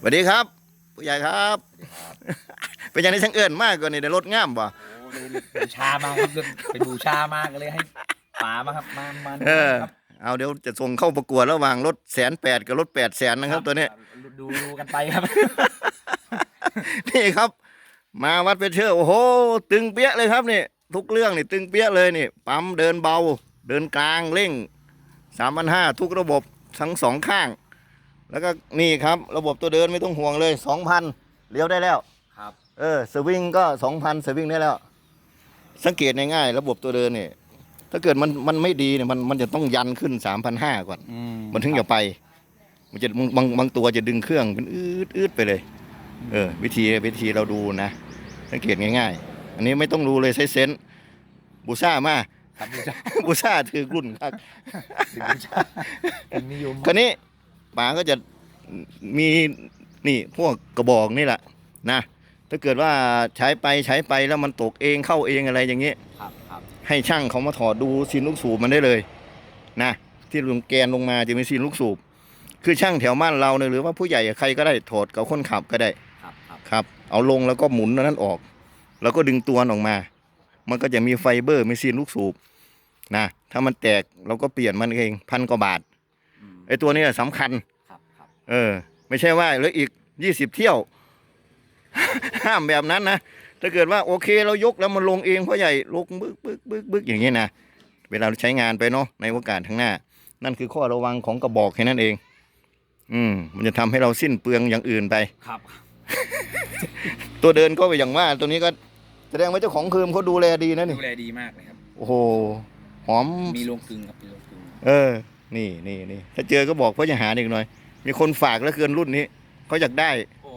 สวัสดีครับ ผู้ใหญ่ครับ เป็นอย่างนี้ช่างเอิญมากกว่านี่ในรถง่ามบ่ โอ้เลยบูชามาครับไปบูชามาก็เลยให้ป๋ามาครับมามาเออ ครับเอาเดี๋ยวจะส่งเข้าประกวดระหว่างรถแสนแปดกับรถแปดแสนนะครับ ตัวนี้ดูดูดูกันไปครับ นี่ครับ มาวัดเพชรเชอร์โอ้โห ตึงเปี้ยเลยครับนี่ทุกเรื่องนี่ตึงเปี้ยเลยนี่ปั๊มเดินเบา เดินกลางเร่งสามพันห้าทุกระบบทั้งสองข้าง แล้วก็นี่ครับระบบตัวเดินไม่ต้องห่วงเลยสองพันเลี้ยวได้แล้วครับ เออสวิงก็สองพันสวิงได้แล้ว สังเกตง่ายๆระบบตัวเดินเนี่ยถ้าเกิดมันมันไม่ดีเนี่ยมันมันจะต้องยันขึ้นสามพันห้าก่อนอืมันถึงจะไป มันจะบางบางตัวจะดึงเครื่องเป็นอืดอืดไปเลย เออ วิธีวิธีเราดูนะสังเกตง่าย ๆ อันนี้ไม่ต้องดูเลยใช้เซนส์บูซ่ามาครับบูชาบูซ่าถือรุ่นครับบูชาเป็นนิยมคราวนี้ ป๋าก็จะมีนี่พวกกระบอกนี่แหละนะถ้าเกิดว่าใช้ไปใช้ไปแล้วมันตกเองเข้าเองอะไรอย่างเงี้ยครับครับให้ช่างเขามาถอดดูซีนลูกสูบมันได้เลยนะที่ลงแกนลงมาจะมีซีนลูกสูบ คือช่างแถวบ้านเราเนี่ยหรือว่าผู้ใหญ่ใครก็ได้ถอดกับคนขับก็ได้ครับครับครับเอาลงแล้วก็หมุนอันนั้นออก แล้วก็ดึงตัวออกมา มันก็จะมีไฟเบอร์มีซีนลูกสูบนะถ้ามันแตกเราก็เปลี่ยนมันเองพันกว่าบาทอืม ไอ้ตัวนี้สำคัญ ครับครับเออ ไม่ใช่ว่าเหลืออีกยี่สิบเที่ยว ห้ามแบบนั้นนะถ้าเกิดว่าโอเคเรายกแล้วมันลงเองพ่อใหญ่ลงบึกบึกบึกบึกอย่างนี้นะเวลาเราใช้งานไปเนาะในโอกาสข้างหน้า นั่นคือข้อระวังของกระบอกแค่นั้นเอง อืม มันจะทำให้เราสิ้นเปลืองอย่างอื่นไปครับ ตัวเดินก็ไปอย่างว่า ตัวนี้ก็แสดงว่าเจ้าของคืมเขาดูแลดีนะนี่ดูแลดีมากเลยครับ โอ้โหหอมมีโรงกลึงครับมีโรงกลึงเออ นี่นี่นี่ถ้าเจอก็บอกพ่อจะหาอีกหน่อย มีคนฝากแล้วเกินรุ่นนี้เขาอยากได้โอ้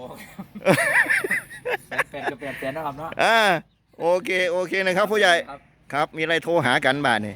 แปดแปดกับแปดแสนนะครับเนาะอ่าโอเคโอเคนะครับผู้ใหญ่ครับครับมีอะไรโทรหากันบ้านนี่